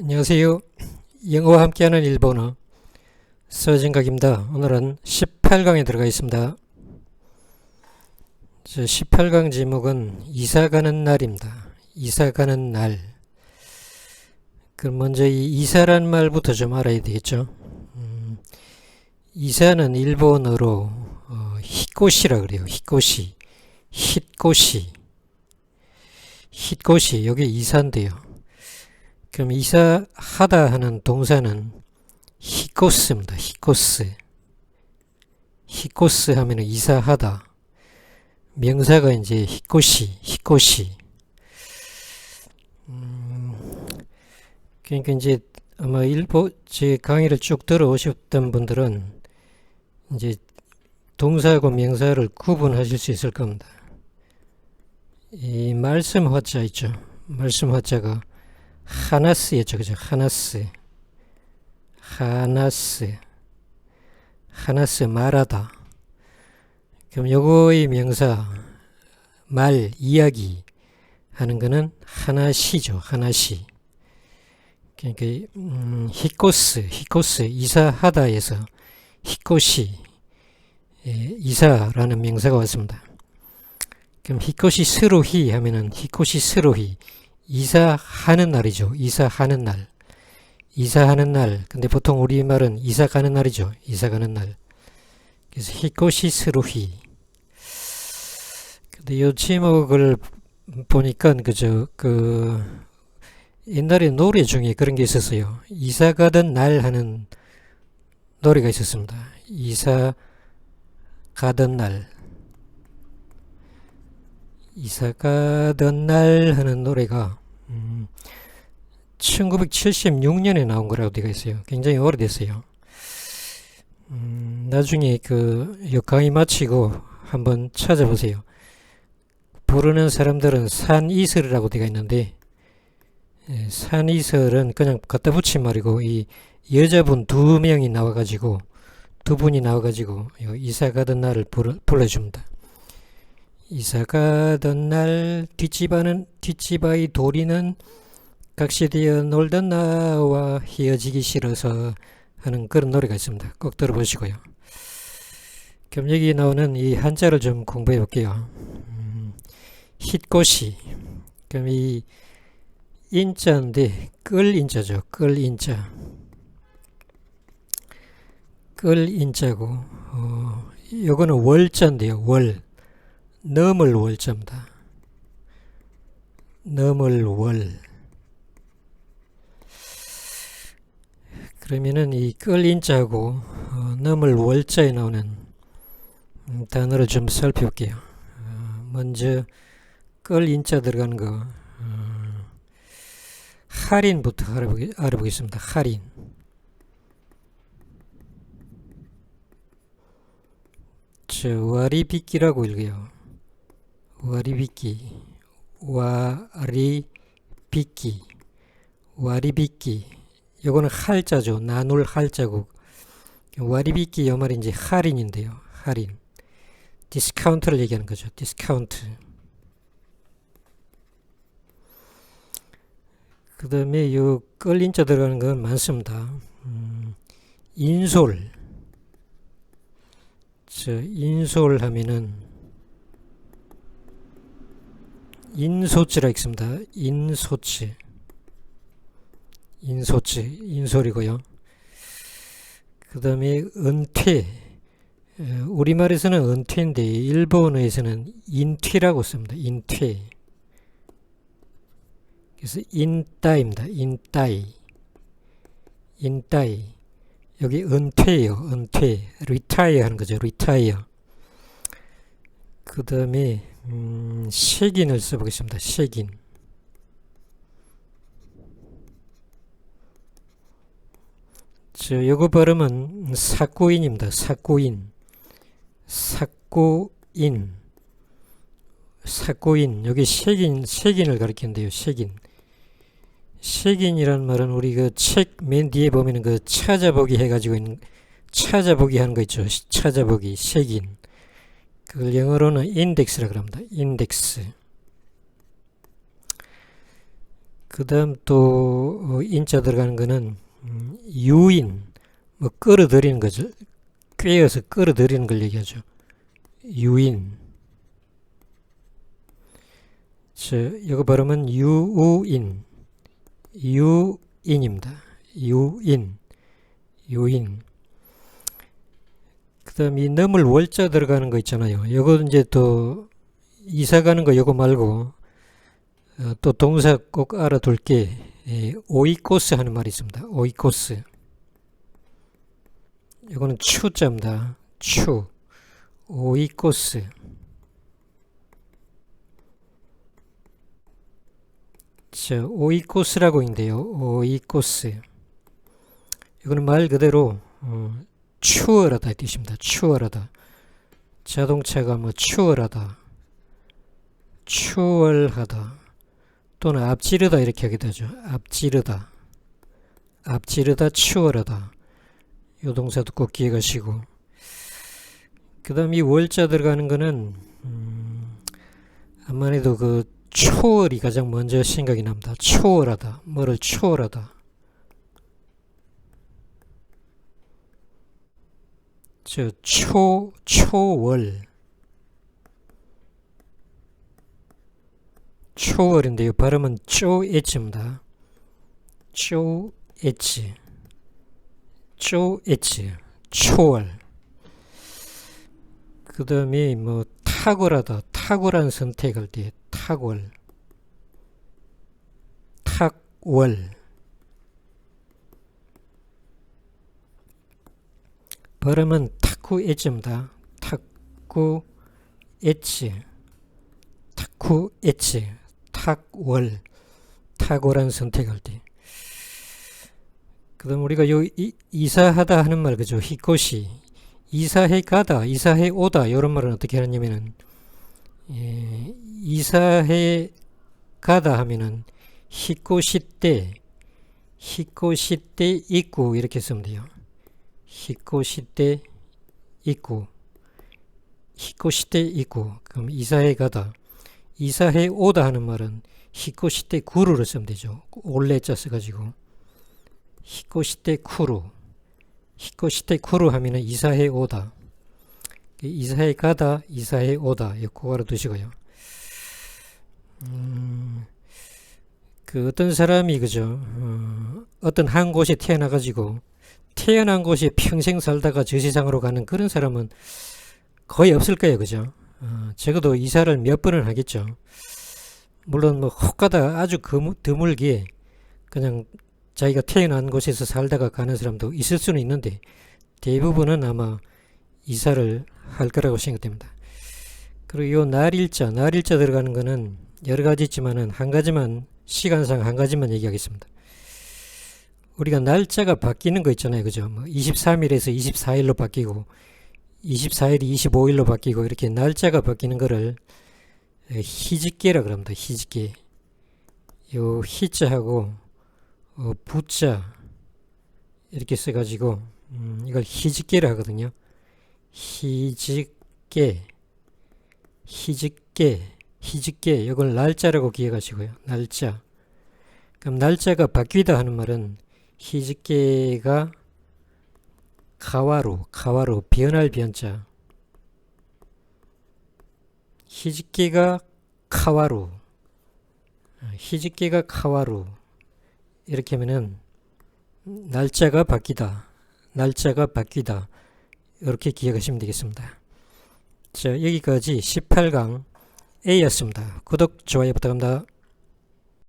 안녕하세요. 영어와 함께하는 일본어 서진각입니다. 오늘은 18강에 들어가 있습니다. 18강 제목은 이사 가는 날입니다. 이사 가는 날. 그럼 먼저 이 이사란 말부터 좀 알아야 되겠죠. 음, 이사는 일본어로 어, 히코시라 그래요. 히코시. 힛고시. 힛고시. 여기 이사인데요. 그럼 이사하다 하는 동사는 히코스입니다. 히코스. 히코스 하면 이사하다. 명사가 이제 히코시, 히코시. 음, 그러니까 이제 아마 일본 제 강의를 쭉 들어오셨던 분들은 이제 동사하고 명사를 구분하실 수 있을 겁니다. 이 말씀 화자 있죠. 말씀 화자가 하나스였죠. 그죠? 하나스. 하나스. 하나스 말하다. 그럼 요거의 명사 말 이야기 하는 거는 하나시죠. 하나시. 그러니까 음, 히코스, 히코스 이사하다에서 히코시 예, 이사라는 명사가 왔습니다. 그럼 히코시 스로히 하면은 히코시 스로히 이사하는 날이죠. 이사하는 날. 이사하는 날. 근데 보통 우리말은 이사 가는 날이죠. 이사 가는 날. 그래서 히코시 스루히. 근데 요 제목을 보니까 그저 그 옛날에 노래 중에 그런 게 있었어요. 이사 가던 날 하는 노래가 있었습니다. 이사 가던 날. 이사 가던 날 하는 노래가 음, 1976년에 나온 거라고 되어 있어요. 굉장히 오래됐어요. 음, 나중에 그 강의 마치고 한번 찾아보세요. 부르는 사람들은 산이슬이라고 되어 있는데 예, 산이슬은 그냥 갖다 붙인 말이고 이 여자분 두 명이 나와가지고 두 분이 나와가지고 이사 가던 날을 불러, 불러줍니다. 이사 가던 날 뒷집안은 뒷집아이 도리는 각시되어 놀던 나와 헤어지기 싫어서 하는 그런 노래가 있습니다. 꼭 들어보시고요. 그럼 여기 나오는 이 한자를 좀 공부해 볼게요. 음, 힛꽃이 그럼 이 인자인데 끌 인자죠. 끌 인자. 끌 인자고 어, 요거는 월자인데요. 월. 넘을 월자입니다. 넘을 월. 그러면은 이 끌인자고 어, 넘을 월자에 나오는 음, 단어를 좀 살펴볼게요. 어, 먼저 끌인자 들어가는 거 어, 할인부터 알아보기, 알아보겠습니다. 할인. 저 와리비끼라고 읽어요. 와리비끼, 와리비끼, 와리비끼. 요거는 할자죠. 나눌 할자고. 와리비끼 요 이제 할인인데요. 할인. 디스카운트를 얘기하는 거죠. 디스카운트. 그 다음에 요 끌린자 들어가는 건 많습니다. 음, 인솔. 저 인솔 하면은 인소치라 있습니다. 인소치. 인소치, 인솔이고요. 그 다음에 은퇴. 우리말에서는 은퇴인데 일본어에서는 인퇴라고 씁니다. 인퇴. 그래서 인따입니다. 인따이. 인따이. 여기 은퇴예요. 은퇴. 리타이어 하는 거죠. 리타이어. 그 다음에 음, 쉐긴을 써보겠습니다. 쉐긴. 저 요거 발음은 사고인입니다. 사고인. 사고인. 사고인. 여기 쉐긴, 쉐긴을 가리키는데요. 쉐긴. 쉐긴이란 말은 우리 그 책 맨 뒤에 보면은 그 찾아보기 해가지고 있는 찾아보기 하는 거 있죠. 찾아보기. 쉐긴. 그걸 영어로는 인덱스라 그럽니다. 인덱스. 그 다음 또 어, 인자 들어가는 거는 음, 유인 뭐 끌어들이는 거죠. 꿰어서 끌어들이는 걸 얘기하죠. 유인 저 이거 발음은 유우인 유인입니다. 유인 유인 그 다음 이 넘을 월자 들어가는 거 있잖아요. 요거 이제 또 이사 가는 거 요거 말고 어, 또 동사 꼭 알아둘 게 예, 오이코스 하는 말이 있습니다. 오이코스 이거는 추자입니다. 추 오이코스 자 오이코스라고 있는데요. 오이코스 이거는 말 그대로 어, 추월하다 이 뜻입니다. 추월하다 자동차가 뭐 추월하다 추월하다 또는 앞지르다 이렇게 하기도 하죠. 앞지르다 앞지르다 추월하다 요 동사도 꼭 기억하시고 그 다음 이 월자 들어가는 거는 음, 아무래도 그 초월이 가장 먼저 생각이 납니다. 초월하다 뭐를 초월하다 저 초, 초월. 초월인데요. 발음은 쪼에치입니다. 쪼에치 쪼에치 초월. 그 다음에 뭐 탁월하다. 탁월한 선택할 때 탁월. 탁월. 발음은 타쿠 에치입니다. 타쿠 에치. 타쿠 에치. 탁월. 탁월한 선택할 때. 그다음 우리가 요 이, 이사하다 하는 말 그죠? 히코시. 이사해 가다 이사해 오다 이런 말은 어떻게 하냐면은 예, 이사해 가다 하면은 히코시 때 히코시 때 있고 이렇게 쓰면 돼요. 히코시대 있고 히코시대 있고 그럼 이사해 가다. 이사해 오다 하는 말은 히코시대 구루를 쓰면 되죠. 올레자 써가지고. 히코시대 쿠루. 히코시대 쿠루 하면은 이사해 오다. 이사해 가다 이사해 오다. 이거 알아두시고요. 음, 그 어떤 사람이 그죠? 어, 어떤 한 곳에 태어나 가지고 태어난 곳이 평생 살다가 저 세상으로 가는 그런 사람은 거의 없을 거예요. 그죠? 어, 적어도 이사를 몇 번은 하겠죠. 물론 뭐 혹가다 아주 드물게 그냥 자기가 태어난 곳에서 살다가 가는 사람도 있을 수는 있는데 대부분은 아마 이사를 할 거라고 생각됩니다. 그리고 요 날일자, 날일자 들어가는 거는 여러 가지 있지만은 한 가지만 시간상 한 가지만 얘기하겠습니다. 우리가 날짜가 바뀌는 거 있잖아요. 그죠? 뭐 23일에서 24일로 바뀌고 24일이 25일로 바뀌고 이렇게 날짜가 바뀌는 거를 희직계라 그럽니다. 희직계. 요 희자하고 어, 부자 이렇게 써가지고 음, 이걸 희직계라 하거든요. 희직계, 희직계, 희직계. 이걸 날짜라고 기억하시고요. 날짜. 그럼 날짜가 바뀌다 하는 말은 희직계가 가와루, 가와루, 변할 변자. 희직계가 카와루, 희직계가 카와루. 이렇게 하면은 날짜가 바뀌다, 날짜가 바뀌다. 이렇게 기억하시면 되겠습니다. 자, 여기까지 18강 A였습니다. 구독, 좋아요 부탁합니다.